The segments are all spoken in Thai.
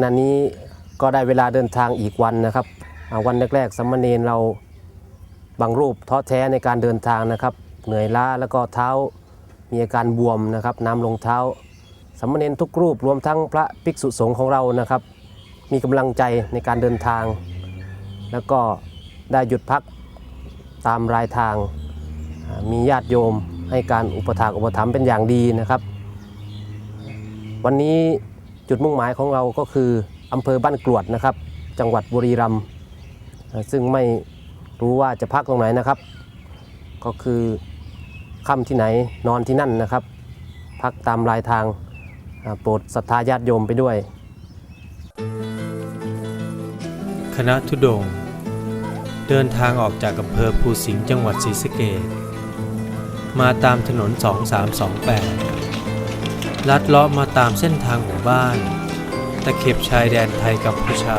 ขณะนี้ก็ได้เวลาเดินทางอีกวันนะครับ วันแรกๆสามเณรเราบางรูปท้อแท้ในการเดินทางนะครับ เหนื่อยล้าแล้วก็เท้ามีอาการบวมนะครับ น้ำลงเท้าสามเณรทุกรูปรวมทั้งพระภิกษุสงฆ์ของเรานะครับ มีกำลังใจในการเดินทาง แล้วก็ได้หยุดพักตามรายทาง มีญาติโยมให้การอุปถากอุปถัมภ์เป็นอย่างดีนะครับ วันนี้ จุดมุ่งหมายของเราก็คืออำเภอบ้านกรวดนะครับ จังหวัดบุรีรัมย์ซึ่งไม่รู้ว่าจะพักตรงไหนนะครับ ก็คือค่ำที่ไหนนอนที่นั่นนะครับ พักตามรายทางโปรดศรัทธาญาติโยมไปด้วย คณะทุดง เดินทางออกจากอำเภอภูสิงห์จังหวัดศรีสะเกษมาตามถนน 2328 ลัดเลาะมาตามเส้นทางหมู่บ้าน ตะเข็บชายแดนไทยกัมพูชา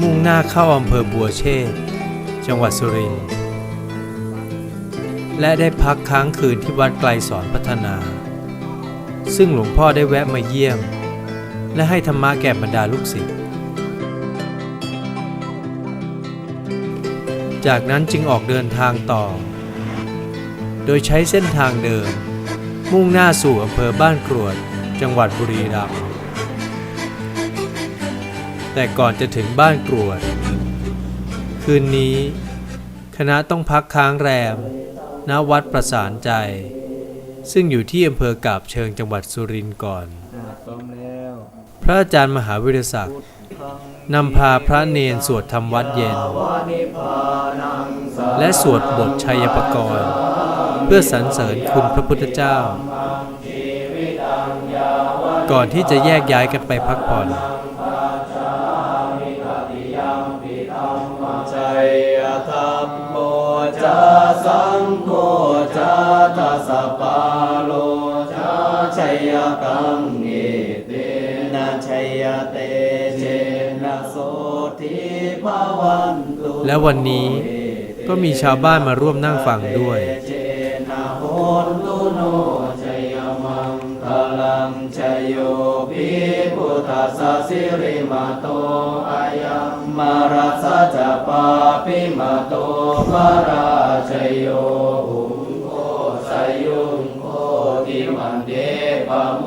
มุ่งหน้าเข้าอำเภอบัวเชษจังหวัดสุรินทร์และได้พักค้างคืนที่วัดไกลสอนพัฒนา ซึ่งหลวงพ่อได้แวะมาเยี่ยม และให้ธรรมะแก่บรรดาลูกศิษย์จากนั้นจึงออกเดินทางต่อ โดยใช้เส้นทางเดิม มุ่งหน้าสู่อำเภอบ้านกรวด จังหวัดบุรีรัมย์แต่ก่อนจะถึงบ้านกรวด คืนนี้ คณะต้องพักค้างแรม ณ วัดประสานใจ ซึ่งอยู่ที่อำเภอกาบเชิงจังหวัดสุรินทร์ก่อน พร้อมแล้วพระอาจารย์มหาวิทยาศักดิ์นำพาพระเนนสวดธรรมวัดเย็น และสวดบทชัยปกรณ์ เพื่อสรรเสริญคุณพระพุทธเจ้า ก่อนที่จะแยกย้ายกันไปพักผ่อนสังโฆจะทัสปาโลจะชัยกังเอเตนะชัยเตเจนะโสทิภวันตุและวันนี้ก็มีชาวบ้านมาร่วมนั่งฟังด้วย นตุโนชัยมังคลังชัยโยภิพุทธัสสะสิริมาโตอายัมมารัสจะปาปิมาโตภราชัยโยหุงโคสยุงโคติมันเดปโม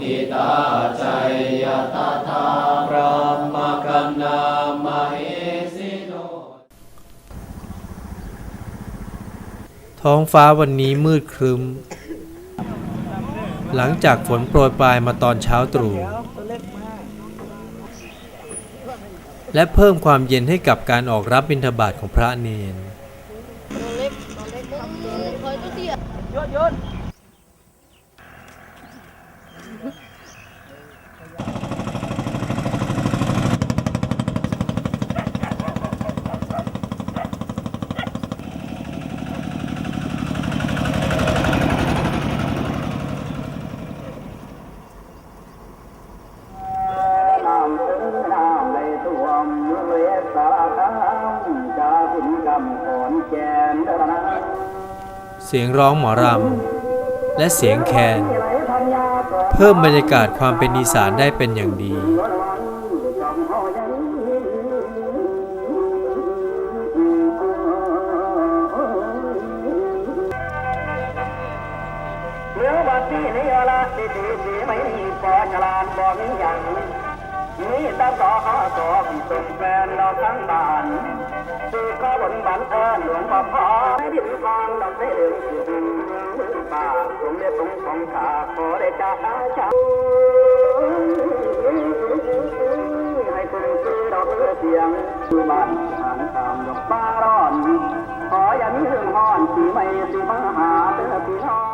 ติตาชัยยตถาพระมกันนามเหสิโน ท้องฟ้าวันนี้มืดครึ้ม หลังจากฝนโปรยปลายมาตอนเช้าตรู่และเพิ่มความเย็นให้กับการออกรับบิณฑบาตของพระเนน สียงร้องหมอรำ และเสียงแคน เพิ่มบรรยากาศความเป็นอีสานได้เป็นอย่างดี เมื่อวันที่นี้ละดีดีดีไม่มีปอฉลาดบ่มีอย่าง มีแต่สอหอสอที่ส่งแฟนเราทั้งบ้านคือข้อบนบันเอิญหลวงพ่อพ่อให้ดินทองดอกได้เรื่องสุดป่าสมเด็จตรงของข้าขอได้จ่าชาให้คนซื้อดอกเลือเสียงคือบ้านทางตามดอกป้าร้อนขออย่ามีเรื่องห้อนสีไม่สีมาหาเด้อพี่น้อง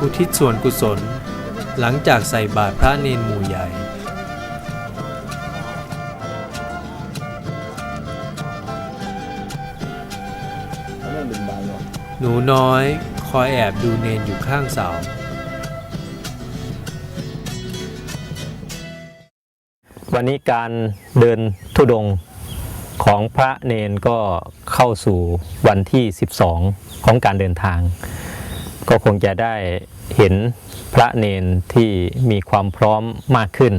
อุทิศส่วนกุศล หลังจากใส่บาตรพระเนนหมู่ใหญ่ หนูน้อยคอยแอบดูเนนอยู่ข้างเสาวันนี้การเดินทุดงค์ของพระเนนก็เข้าสู่วันที่ 12 ของการเดินทาง ก็คงจะได้เห็นพระเนนที่มีความพร้อมมากขึ้น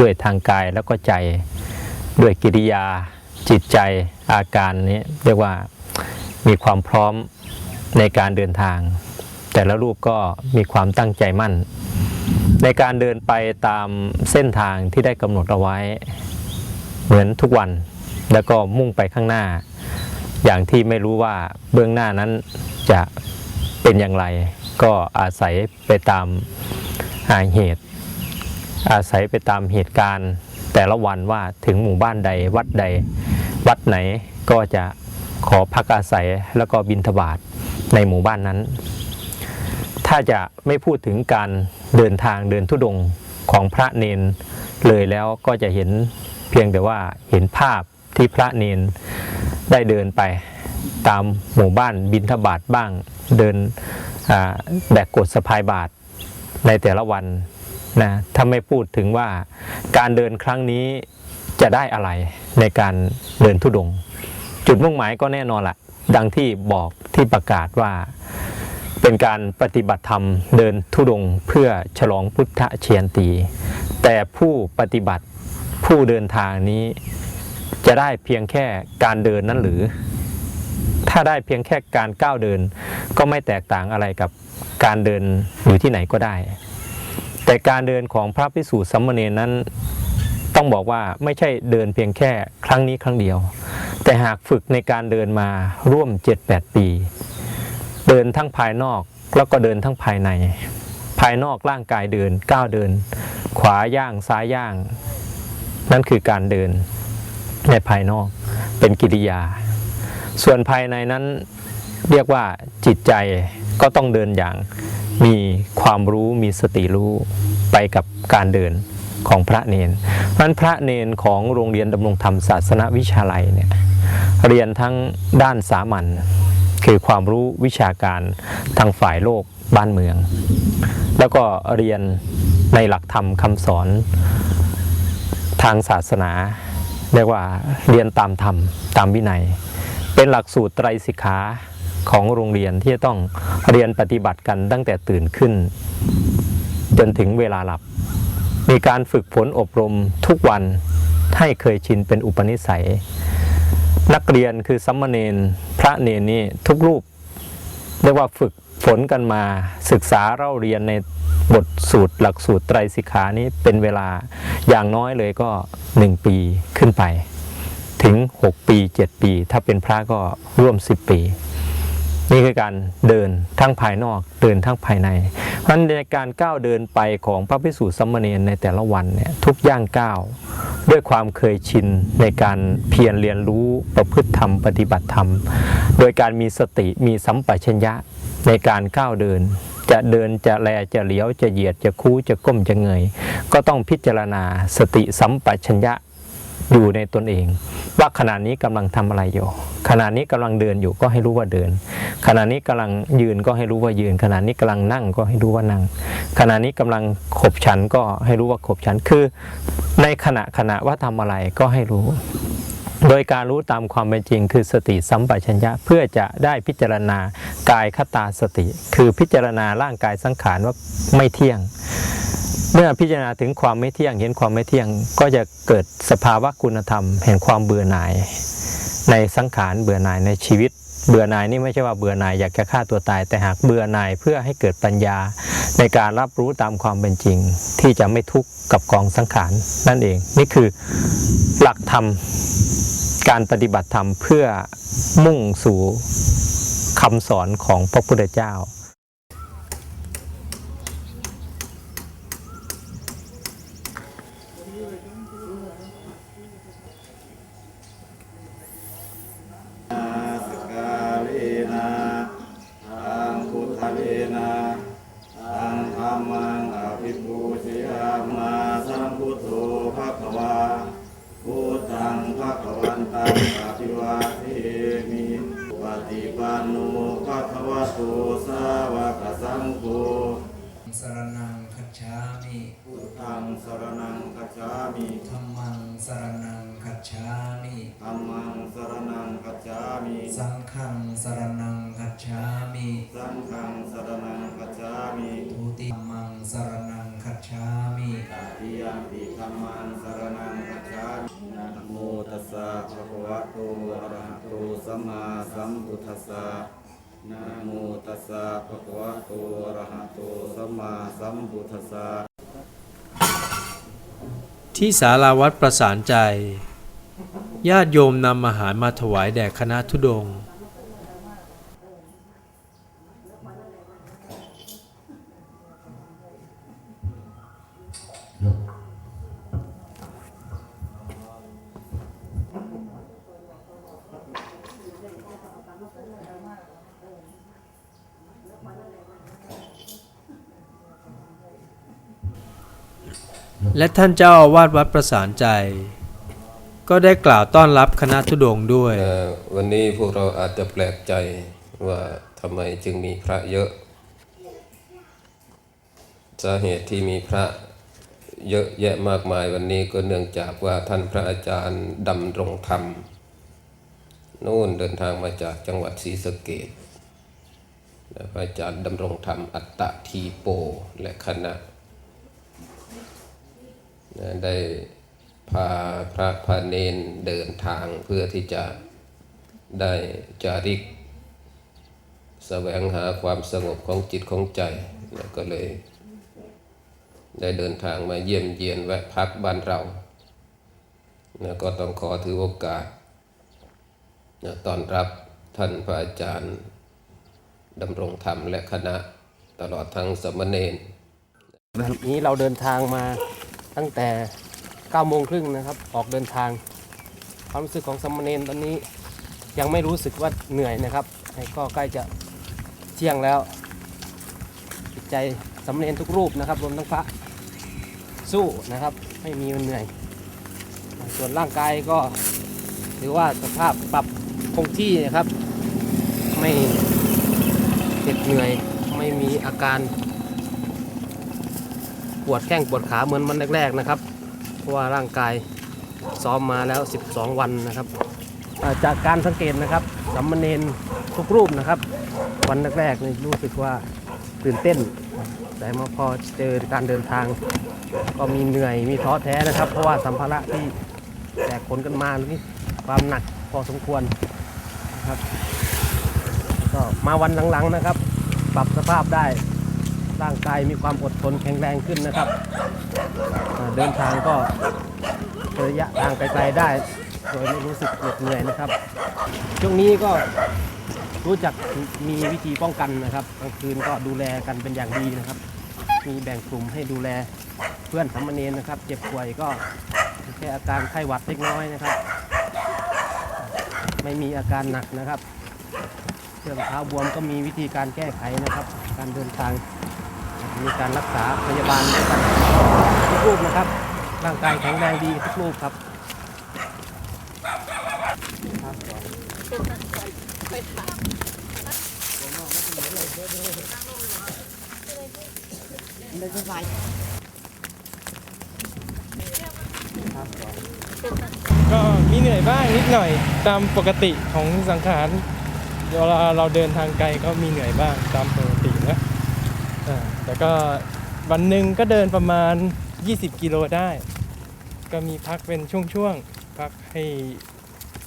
ด้วยทางกายแล้วก็ใจ ด้วยกิริยาจิตใจอาการนี้เรียกว่ามีความพร้อมในการเดินทาง แต่ละรูปก็มีความตั้งใจมั่น ในการเดินไปตามเส้นทางที่ได้กำหนดเอาไว้ เหมือนทุกวันแล้วก็มุ่งไปข้างหน้า อย่างที่ไม่รู้ว่าเบื้องหน้านั้นจะ เป็นอย่างไร ก็อาศัยไปตามาเหตุ อาศัยไปตามเหตุการณ์แต่ละวันว่าถึงหมู่บ้านใดวัดใด วัดไหนก็จะขอพักอาศัยแล้วก็บินทบาทในหมู่บ้านนั้น ถ้าจะไม่พูดถึงการเดินทางเดินทุดงของพระเนนเลยแล้วก็จะเห็นเพียงแต่ว่าเห็นภาพที่พระเนนได้เดินไปตามหมู่บ้านบินทบาทบ้าง เดินแบกกดสะพายบาทในแต่ละวันนะถ้าไม่พูดถึงว่าการเดินครั้งนี้จะได้อะไรในการเดินทุดงค์จุดมุ่งหมายก็แน่นอนละดังที่บอกที่ประกาศว่าเป็นการปฏิบัติธรรมเดินทุดงค์เพื่อฉลองพุทธเชียนตี แต่ผู้ปฏิบัติผู้เดินทางนี้จะได้เพียงแค่การเดินนั้นหรือ ถ้าได้เพียงแค่การก้าวเดิน ก็ไม่แตกต่างอะไรกับการเดินอยู่ที่ไหนก็ได้ แต่การเดินของพระพิสุสัมมเนนั้น ต้องบอกว่าไม่ใช่เดินเพียงแค่ครั้งนี้ครั้งเดียว แต่หากฝึกในการเดินมาร่วม 7-8 ปี เดินทั้งภายนอกแล้วก็เดินทั้งภายใน ภายนอกร่างกายเดินก้าวเดิน ขวาย่างซ้ายย่าง นั่นคือการเดินในภายนอกเป็นกิริยา ส่วนภายในนั้นเรียกว่าจิตใจก็ต้องเดินอย่าง มีความรู้มีสติรู้ไปกับการเดินของพระเนนเพราะฉะนั้นพระเนนของโรงเรียนดำรงธรรมศาสนวิชาลัยเนี่ยเรียนทั้งด้านสามัญคือความรู้วิชาการทางฝ่ายโลกบ้านเมือง แล้วก็เรียนในหลักธรรมคำสอนทางศาสนา เรียกว่าเรียนตามธรรมตามวินัย เป็นหลักสูตรไตรสิกขาของโรงเรียนที่จะต้องเรียนปฏิบัติกันตั้งแต่ตื่นขึ้น จนถึงเวลาหลับ มีการฝึกฝนอบรมทุกวันให้เคยชินเป็นอุปนิสัย นักเรียนคือสัมมาเนนพระเนนนี่ทุกรูป เรียกว่าฝึกฝนกันมาศึกษาเล่าเรียนในบทสูตรหลักสูตรไตรสิกขานี้เป็นเวลาอย่างน้อยเลยก็ 1 ปีขึ้นไป ถึง 6 ปี 7 ปี ถ้าเป็นพระก็ร่วม 10 ปี นี่คือการเดินทั้งภายนอกเดินทั้งภายในเพราะในการก้าวเดินไปของพระพิสุสัมมาเนในแต่ละวันเนี่ยทุกย่างก้าวด้วยความเคยชินในการเพียรเรียนรู้ประพฤติธรรม ปฏิบัติธรรม โดยการมีสติมีสัมปชัญญะในการก้าวเดิน จะเดินจะแลจะเลี้ยวจะเหยียดจะคู่จะก้มจะเงย ก็ต้องพิจารณาสติสัมปชัญญะ อยู่ในตนเอง ว่าขณะนี้กำลังทำอะไรอยู่ขณะนี้กำลังเดินอยู่ก็ให้รู้ว่าเดิน ขณะนี้กำลังยืนก็ให้รู้ว่ายืน ขณะนี้กำลังนั่งก็ให้รู้ว่านั่ง ขณะนี้กำลังขบฉันก็ให้รู้ว่าขบฉันคือ ในขณะขณะว่าทำอะไรก็ให้รู้ โดยการรู้ตามความเป็นจริง คือสติสัมปชัญญะเพื่อจะได้พิจารณากายคตาสติ คือพิจารณาร่างกายสังขารว่าไม่เที่ยง เมื่อพิจารณาถึงความไม่เที่ยงเห็นความไม่เที่ยงก็จะเกิดสภาวะคุณธรรม แห่งความเบื่อหน่าย ในสังขารเบื่อหน่ายในชีวิต เบื่อหน่ายนี่ไม่ใช่ว่าเบื่อหน่ายอยากจะฆ่าตัวตาย แต่หากเบื่อหน่ายเพื่อให้เกิดปัญญา ในการรับรู้ตามความเป็นจริง ที่จะไม่ทุกข์กับกองสังขารนั่นเอง นี่คือหลักธรรมการปฏิบัติธรรมเพื่อมุ่งสู่คำสอนของพระพุทธเจ้า คะวะโตสาวกสังโฆสรนังคัจฉามิพุทธังสรณังคัจฉามิธัมมังสรนังคัจฉามิธัมมังสรณังคัจฉามิ สังฆังสรนังคัจฉามิสังฆังสรณังคัจฉามิทุติยมมังสรนังคัจฉามิตติยมปิธัมมังสรณังคัจฉามินะโมตัสสะภะคะวะโตอะระหะโตสัมมาสัมพุทธัสสะ นะโมตัสสะภะคะวะโตอะระหะโตสัมมาสัมพุทธัสสะที่ศาลาวัดประสานใจ ญาติโยมนำอาหารมาถวายแด่คณะทุดงค์ และท่านเจ้าอาวาสวัดประสานใจ ก็ได้กล่าวต้อนรับคณะทุดงด้วย วันนี้พวกเราอาจจะแปลกใจว่าทำไมจึงมีพระเยอะ สาเหตุที่มีพระเยอะแยะมากมายวันนี้ก็เนื่องจากว่าท่านพระอาจารย์ดำรงธรรมนู่นเดินทางมาจากจังหวัดศรีสะเกษและพระอาจารย์ดำรงธรรมอัตตทีโปและคณะ ได้พาพระพาเนนเดินทางเพื่อที่จะได้จาริกแสวงหาความสงบของจิตของใจนะก็เลย ได้เดินทางมาเยี่ยมเยียนแวะพักบ้านเรานะก็ต้องขอถือโอกาสตอนรับท่านพระอาจารย์ดำรงธรรมและคณะตลอดทั้งสมณเณรวันนี้เราเดินทางมา ตั้งแต่9โมงครึ่งนะครับ ออกเดินทาง ความรู้สึกของสามเณรตอนนี้ยังไม่รู้สึกว่าเหนื่อยนะครับก็ใกล้จะเที่ยงแล้วจิตใจสามเณรทุกรูปนะครับรวมทั้งพระสู้นะครับ ไม่มีวันเหนื่อย ส่วนร่างกายก็ถือว่าสภาพปรับคงที่นะครับ ไม่เหน็ดเหนื่อยไม่มีอาการ วดแข้งปวดขาเหมือนวันแรกๆนะครับ เพราะว่าร่างกายซ้อมมาแล้ว 12 วันนะครับ จากการสังเกตนะครับสัมมเนนทุกรูปนะครับ วันแรกๆนี่รู้สึกว่าตื่นเต้น แต่มาพอเจอการเดินทาง ก็มีเหนื่อยมีท้อแท้นะครับ เพราะว่าสัมภาระที่แบกขนกันมานี่ความหนักพอสมควรนะครับ ก็มาวันหลังๆนะครับ ปรับสภาพได้ ร่างกายมีความอดทนแข็งแรงขึ้นนะครับ เดินทางก็ระยะทางไกลๆได้ โดยไม่รู้สึกเหน็ดเหนื่อยนะครับ ช่วงนี้ก็รู้จักมีวิธีป้องกันนะครับกลางคืนก็ดูแลกันเป็นอย่างดีนะครับ มีแบ่งกลุ่มให้ดูแลเพื่อนสามเณรนะครับ เจ็บป่วยก็แค่อาการไข้หวัดเล็กน้อยนะครับ ไม่มีอาการหนักนะครับเรื่องเท้าบวมก็มีวิธีการแก้ไขนะครับ การเดินทาง มีการรักษาพยาบาลด้วยกันทุกรูปนะครับ ร่างกายแข็งแรงดีทุกรูปครับก็มีเหนื่อยบ้างนิดหน่อยตามปกติของสังขารเวลาเราเดินทางไกลก็มีเหนื่อยบ้างตามปกตินะอ่า แต่ก็วันหนึ่งก็เดินประมาณ 20 กิโลได้ ก็มีพักเป็นช่วงๆ พักให้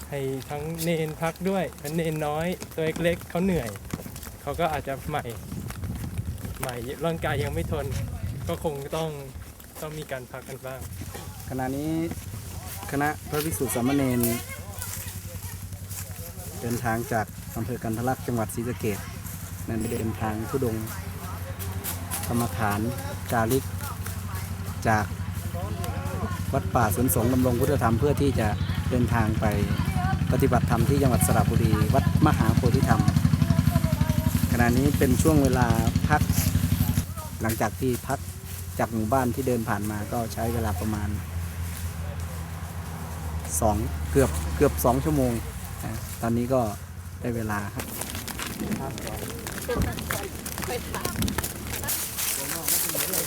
ให้ทั้งเนนพักด้วยเพราะเนนน้อยตัวเล็กๆเขาเหนื่อย เขาก็อาจจะใหม่ใหม่ร่างกายยังไม่ทน ก็คงต้องต้องมีการพักกันบ้าง ขณะนี้คณะพระภิกษุสามเณรเดินทางจากอำเภอกันทะลักจังหวัดศรีสะเกษนั้นเดินทางทุดง กรรมฐานจาริกจากวัดป่าสวนสงฆ์ดำรงพุทธธรรมเพื่อที่จะเดินทางไปปฏิบัติธรรมที่จังหวัดสระบุรี วัดมหาโพธิธรรม ขณะนี้เป็นช่วงเวลาพัก หลังจากที่พักจากหมู่บ้านที่เดินผ่านมาก็ใช้เวลาประมาณสองเกือบเกือบสองชั่วโมง ตอนนี้ก็ได้เวลาครับ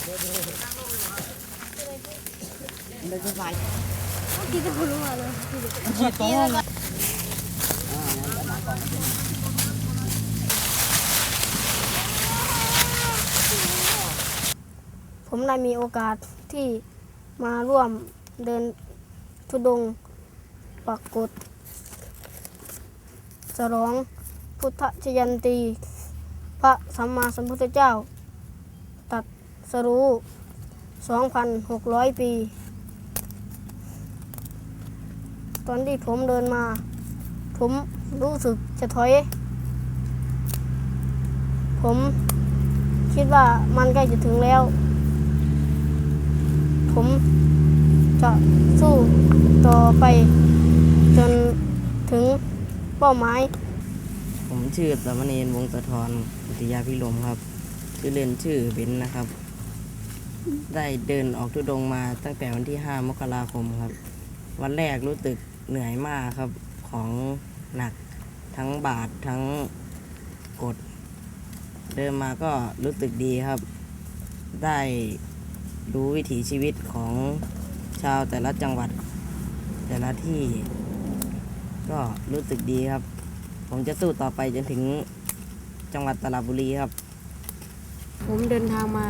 ผมได้มีโอกาสที่มาร่วมเดินทุดงปักกฎฉลองพุทธชยันตี พระสัมมาสัมพุทธเจ้า สรู้ 2,600 ปี ตอนที่ผมเดินมา ผมรู้สึกจะถอย ผมคิดว่ามันใกล้จะถึงแล้ว ผมจะสู้ต่อไป จนถึงเป้าหมาย ผมชื่อสามเณรวงศ์สะทรอุติยาพิรมครับ ชื่อเล่นชื่อเบนนะครับ ได้เดินออกทุดงมาตั้งแต่วันที่ 5 มกราคมครับ วันแรกรู้สึกเหนื่อยมากครับของหนักทั้งบาททั้งกด เดินมาก็รู้สึกดีครับ ได้รู้วิถีชีวิตของชาวแต่ละจังหวัด แต่ละที่ ก็รู้สึกดีครับ ผมจะสู้ต่อไปจนถึงจังหวัดตราดบุรีครับ ผมเดินทางมา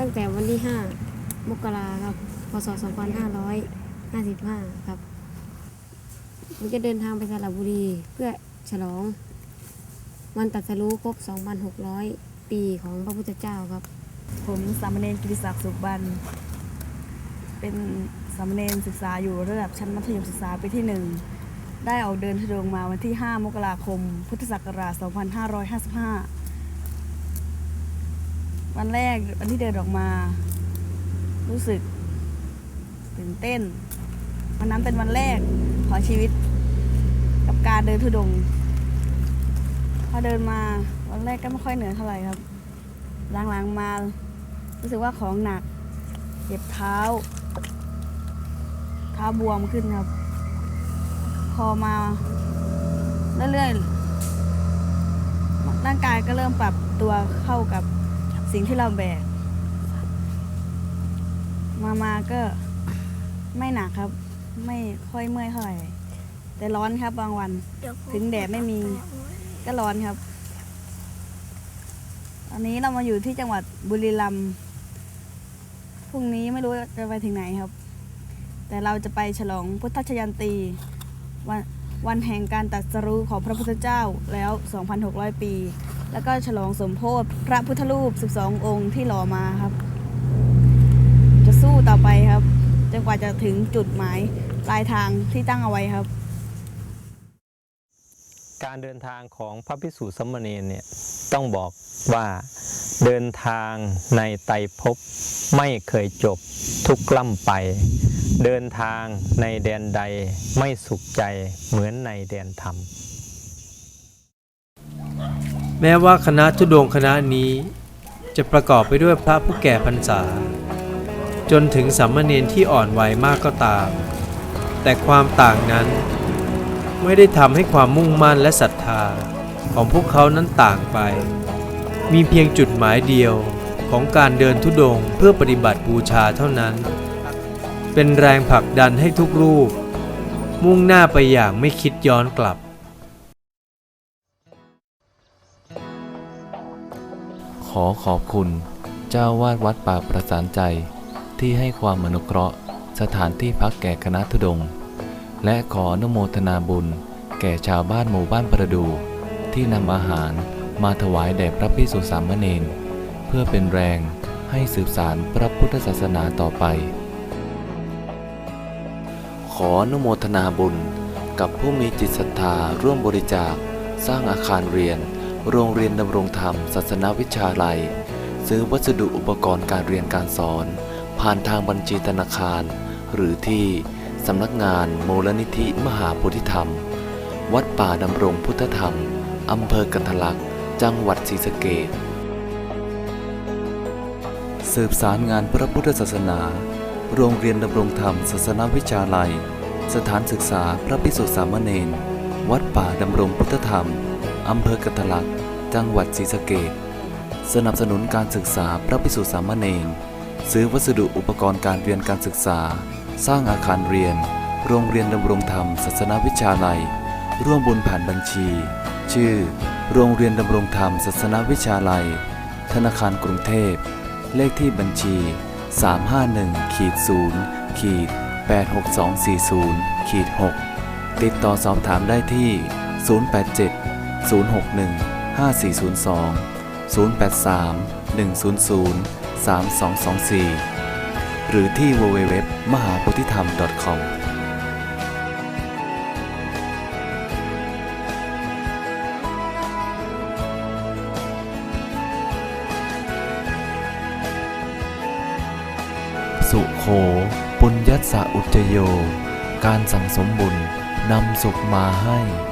ตั้งแต่วันที่ 5 มกราครับ พศ 2555 ครับ ผมจะเดินทางไปสระบุรีเพื่อฉลอง วันตรัสรู้ครบ 2,600 ปีของพระพุทธเจ้าครับ ผมสามเณรกิติศักดิ์สุขบัน เป็นสามเณรศึกษาอยู่ระดับชั้นมัธยมศึกษาปีที่หนึ่งได้ออกเดินทุดงมาวันที่ 5 มกราคม พุทธศักราช 2555 วันแรกวันที่เดินออกมา รู้สึกตื่นเต้น วันนั้นเป็นวันแรกของชีวิต กับการเดินทุดงพอเดินมาวันแรกก็ไม่ค่อยเหนื่อยเท่าไหร่ครับหลังๆมา รู้สึกว่าของหนักเจ็บเท้า เท้าบวมขึ้นครับ พอมาเรื่อยๆร่างกายก็เริ่มปรับตัวเข้ากับ สิ่งที่เราแบก มามาก็ไม่หนักครับ ไม่ค่อยเมื่อยเท่าไหร่แต่ร้อนครับบางวัน ถึงแดดไม่มี ก็ร้อนครับ ตอนนี้เรามาอยู่ที่จังหวัดบุรีรัมย์พรุ่งนี้ไม่รู้จะไปถึงไหนครับ แต่เราจะไปฉลองพุทธชยันตีวันวันแห่งการตรัสรู้ของพระพุทธเจ้าแล้ว 2,600 ปี แล้วก็ฉลองสมโพธิพระพุทธรูป 12 องค์ที่หล่อมาครับ จะสู้ต่อไปครับจนกว่าจะถึงจุดหมายปลายทางที่ตั้งเอาไว้ครับ การเดินทางของพระพิสุสมณรเนี่ยต้องบอกว่าเดินทางในไตภพไม่เคยจบทุกล่ำไป เดินทางในแดนใดไม่สุขใจเหมือนในแดนธรรม แม้ว่าคณะทุดงคณะนี้จะประกอบไปด้วยพระผู้แก่พรรษา จนถึงสามเณรที่อ่อนวัยมากก็ตาม แต่ความต่างนั้นไม่ได้ทำให้ความมุ่งมั่นและศรัทธาของพวกเขานั้นต่างไป มีเพียงจุดหมายเดียวของการเดินทุดงเพื่อปฏิบัติบูชาเท่านั้น เป็นแรงผลักดันให้ทุกรูป มุ่งหน้าไปอย่างไม่คิดย้อนกลับ ขอขอบคุณ เจ้าวาดวัดป่าประสานใจ ที่ให้ความอนุเคราะห์ สถานที่พักแก่คณะทุดง และขออนุโมทนาบุญ แก่ชาวบ้านหมู่บ้านประดู ที่นำอาหารมาถวายแด่พระพิสุสามเณรเพื่อเป็นแรงให้สืบสารพระพุทธศาสนาต่อไป ขออนุโมทนาบุญกับผู้มีจิตศรัทธาร่วมบริจาคสร้างอาคารเรียน โรงเรียนดำรงธรรม ศาสนวิชาลัย ซื้อวัสดุอุปกรณ์การเรียนการสอน ผ่านทางบัญชีธนาคาร หรือที่สำนักงานมูลนิธิมหาโพธิธรรม วัดป่าดำรงพุทธธรรมอำเภอกันทะลักษ์จังหวัดศรีสะเกษสืบสารงานพระพุทธศาสนา โรงเรียนดำรงธรรม ศาสนวิชาลัย สถานศึกษาพระพิสุสามเณรวัดป่าดำรงพุทธธรรม อำเภอกันทะลัก จังหวัดศรีสะเกษสนับสนุนการศึกษาพระภิกษุสามเณรซื้อวัสดุอุปกรณ์การเรียนการศึกษา สร้างอาคารเรียน โรงเรียนดำรงธรรม ศาสนาวิชาลัย ร่วมบุญผ่านบัญชี ชื่อ โรงเรียนดำรงธรรม ศาสนาวิชาลัย ธนาคารกรุงเทพ เลขที่บัญชี 351ขีด0ขีด86240ขีด6ติดต่อสอบถามได้ที่ 087 061 5402 083 100 3224 หรือที่ www มหาโพธิธรรม .com สุโข ปุญญัสสะอุจโย การสั่งสมบุญนำสุขมาให้